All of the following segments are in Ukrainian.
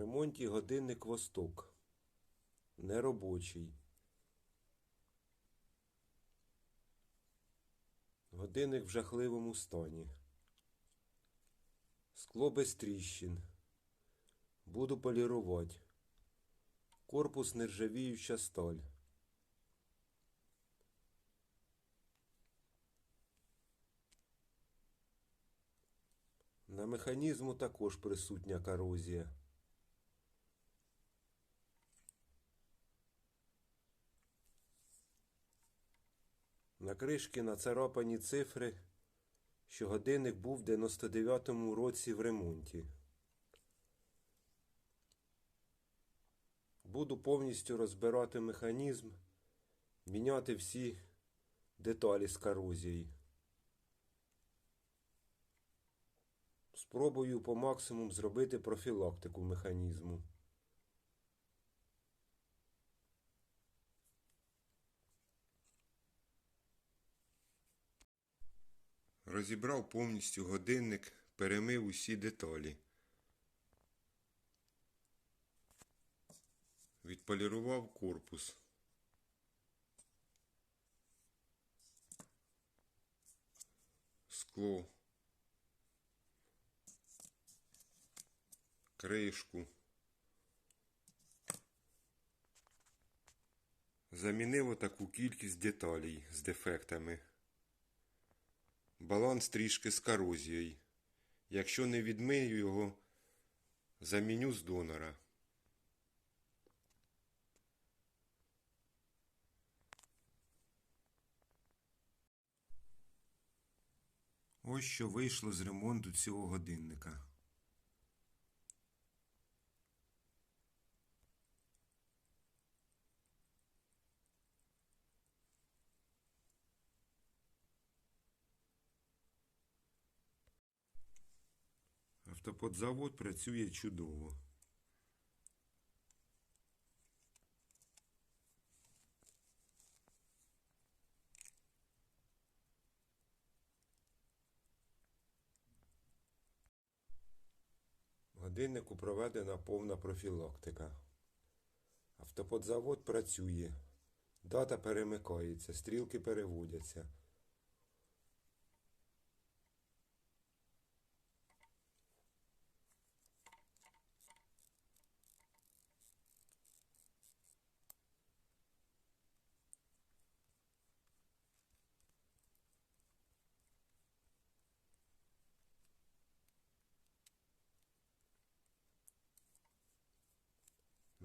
ремонті годинник Восток. Неробочий. Годинник в жахливому стані. Скло без тріщин. Буду полірувати. Корпус нержавіюча сталь. На механізму також присутня корозія. На кришки нацарапані цифри, що годинник був в 99-му році в ремонті. Буду повністю розбирати механізм, міняти всі деталі з корозією. Спробую по максимуму зробити профілактику механізму. Розібрав повністю годинник, перемив усі деталі. Відполірував корпус. Скло. Кришку. Замінив отаку кількість деталей з дефектами. Баланс трішки з корозією. Якщо не відмию його, заміню з донора. Ось що вийшло з ремонту цього годинника. Автоподзавод працює чудово. Годиннику проведена повна профілактика. Автоподзавод працює. Дата перемикається, стрілки переводяться.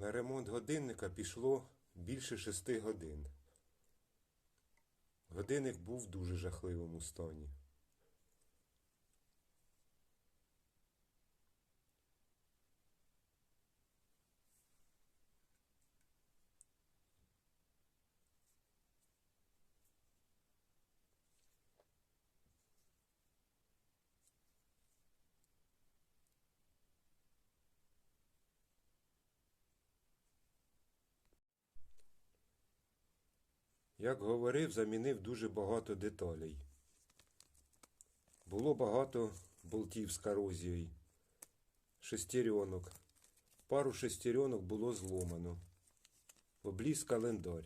На ремонт годинника пішло більше шести годин. Годинник був в дуже жахливому стані. Як говорив, замінив дуже багато деталей. Було багато болтів з корозією, шестеренок. Пару шестеренок було зломано. Обліз календар.